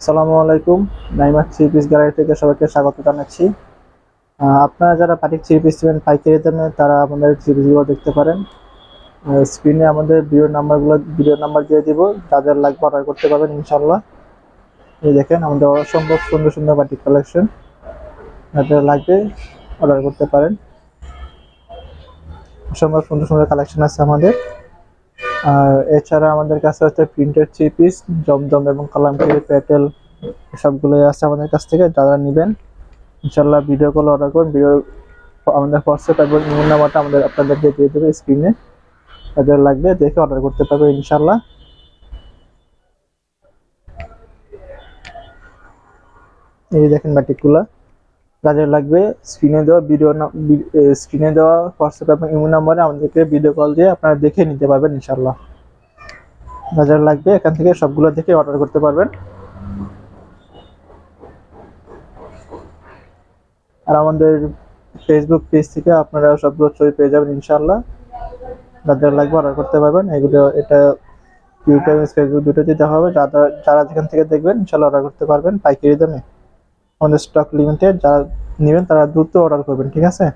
আসসালামু আলাইকুম। Naima three piece gallery থেকে সবাইকে স্বাগত জানাচ্ছি। আপনারা যারা পাটিক থ্রি পিস নেবেন, পাইকারি দামে তারা আমাদের থ্রি পিসগুলো দেখতে পারেন। স্ক্রিনে আমাদের ভিডিও নাম্বারগুলো ভিডিও নাম্বার দিয়ে দিব। যাদের লাগবে অর্ডার করতে পারবেন ইনশাল্লাহ এই দেখেন, আমাদের অসম্ভব সুন্দর সুন্দর বাটিক কালেকশন। যাদের লাগবে অর্ডার করতে পারেন। অসম্ভব সুন্দর সুন্দর কালেকশন আছে আমাদের। আর এছাড়া আমাদের কাছে হচ্ছে প্রিন্টেড থ্রি পিস জমজম এবং কালামকারি প্যাটেল সবগুলোই আছে আমাদের কাছ থেকে, যারা নেবেন ইনশাল্লাহ ভিডিও কল অর্ডার করুন ভিডিও আমাদের হোয়াটসঅ্যাপ এবং ইমেল নাম্বারটা আমাদের আপনাদেরকে দিয়ে দেবে স্ক্রিনে যাদের লাগবে দেখে অর্ডার করতে পারবে ইনশাল্লাহ এই দেখেন বাটিকগুলা। যাদের লাগবে স্ক্রিনে দেওয়া ভিডিও স্ক্রিনে দেওয়া হোয়াটসঅ্যাপ এবং ইমেল নাম্বারে আমাদেরকে ভিডিও কল দিয়ে আপনারা দেখে নিতে পারবেন ইনশাল্লাহ যাদের লাগবে, এখান থেকে সবগুলো দেখে অর্ডার করতে পারবেন। আর আমাদের ফেসবুক পেজ থেকে আপনারা সবগুলো ছবি পেয়ে যাবেন ইনশাল্লাহ যাদের লাগবে অর্ডার করতে পারবেন। এগুলো, এটা ইউটিউব ফেসবুক দুটোতে দেওয়া হবে। যারা যারা যেখান থেকে দেখবেন ইনশাল্লাহ অর্ডার করতে পারবেন পাইকারি দামে। আমাদের স্টক লিমিটেড যারা নেবেন তারা দ্রুত অর্ডার করবেন ঠিক আছে?